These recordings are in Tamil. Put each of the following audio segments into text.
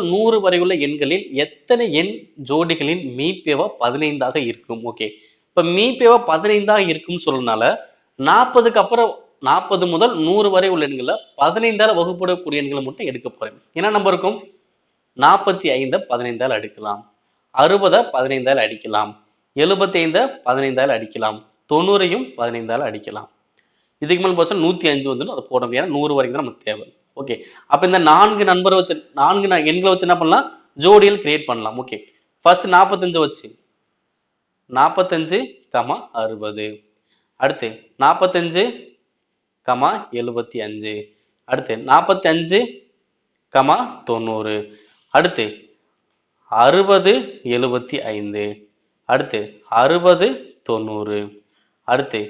நூறு வரை உள்ள எண்களில் எத்தனை எண் ஜோடிகளின் மீப்பேவா பதினைந்தாக இருக்கும்? ஓகே இப்ப மீப்பேவா பதினைந்தாக இருக்கும்னு சொல்றதுனால நாற்பதுக்கு அப்புறம் நாற்பது முதல் நூறு வரை உள்ள எண்களை பதினைந்தால் வகுப்படக்கூடிய எண்களை மட்டும் எடுக்க போறேன். என்ன நம்பர் இருக்கும்? நாற்பத்தி ஐந்தை பதினைந்தால் அடிக்கலாம். அறுபதை பதினைந்தால் அடிக்கலாம். எழுபத்தி ஐந்தை பதினைந்தால் அடிக்கலாம். தொண்ணூறையும் பதினைந்தால் அடிக்கலாம். இதுக்கு மேல் போச்சா நூத்தி அஞ்சு வந்துடும். அதை போட முடியாது. நூறு வரைக்கும் தான் நமக்கு தேவை. ஓகே அப்ப இந்த நான்கு நண்பரை வச்சு நான்கு எண்களை வச்சு என்ன பண்ணலாம்? ஜோடிகள் கிரியேட் பண்ணலாம். ஓகே ஃபர்ஸ்ட் நாற்பத்தஞ்சு வச்சு. நாற்பத்தஞ்சு கமா அறுபது. அடுத்து நாற்பத்தஞ்சு கமா எழுபத்தி அஞ்சு அடுத்து நாற்பத்தி அஞ்சு கமா தொண்ணூறு. அடுத்து அறுபது எழுபத்தி ஐந்து அடுத்து அறுபது தொண்ணூறு. அடுத்து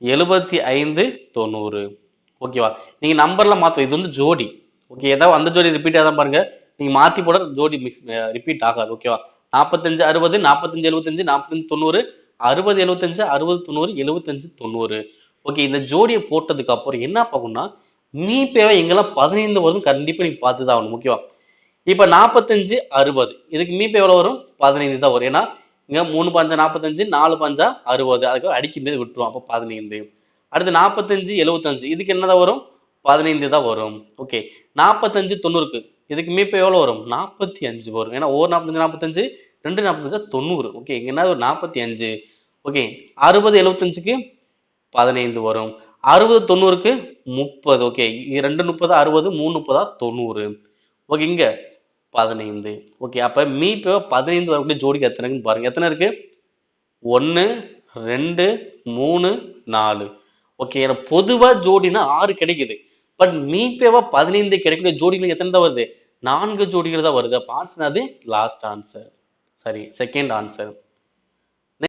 எழுபத்தி ஐந்து தொண்ணூறு. ஓகேவா நீங்கள் நம்பரில் மாத்தோம் இது வந்து ஜோடி. ஓகே ஏதாவது அந்த ஜோடி ரிப்பீட்டாக தான் பாருங்கள் நீங்கள் மாற்றி போட ஜோடி மிக்ஸ் ரிப்பீட் ஆகாது. ஓகேவா நாற்பத்தஞ்சு அறுபது நாற்பத்தஞ்சு எழுபத்தஞ்சு நாற்பத்தஞ்சு தொண்ணூறு அறுபது எழுபத்தஞ்சு அறுபது தொண்ணூறு எழுபத்தஞ்சு தொண்ணூறு. ஓகே இந்த ஜோடியை போட்டதுக்கு அப்புறம் என்ன பார்க்கணும்னா நீ பேவை எங்கெல்லாம் பதினைந்து வரும் கண்டிப்பாக நீங்கள் பார்த்து தான் ஆகணும். ஓகேவா இப்போ நாற்பத்தஞ்சு அறுபது. இதுக்கு மீப்பே எவ்வளோ வரும்? பதினைந்து தான் வரும். ஏன்னா இங்கே மூணு பஞ்சா நாற்பத்தஞ்சு நாலு பஞ்சா அறுபது. அதுக்கு அடிக்கின்றது விட்டுருவோம். அப்போ பதினைந்து. அடுத்து நாற்பத்தஞ்சு எழுபத்தஞ்சு இதுக்கு என்னதான் வரும்? பதினைந்து தான் வரும். ஓகே நாற்பத்தஞ்சு தொண்ணூறுக்கு. இதுக்கு மீப்ப எவ்வளோ வரும்? நாற்பத்தி அஞ்சு வரும். ஏன்னா ஒரு நாற்பத்தஞ்சு நாற்பத்தஞ்சு ரெண்டு நாற்பத்தஞ்சா தொண்ணூறு. ஓகே இங்கே என்ன ஒரு நாற்பத்தி அஞ்சு? ஓகே அறுபது எழுபத்தஞ்சுக்கு பதினைந்து வரும். அறுபது தொண்ணூறுக்கு முப்பது. ஓகே ரெண்டு முப்பது அறுபது மூணு முப்பதா தொண்ணூறு. ஓகே இங்க பதினைந்து. ஓகே அப்ப மீ இப்போ பதினைந்து வரக்கூடிய ஜோடிக்கு எத்தனைன்னு பாருங்க. எத்தனை இருக்கு? ஒன்று ரெண்டு மூணு நாலு. ஓகே எனக்கு பொதுவா ஜோடினா ஆறு கிடைக்குது. பட் மீப்பேவா பதினைந்து கிடைக்கிற ஜோடிகள் எத்தனை தான் வருது? நான்கு ஜோடிகள் தான் வருது. அப்போ ஆன்சர் அது லாஸ்ட் ஆன்சர் சரி செகண்ட் ஆன்சர்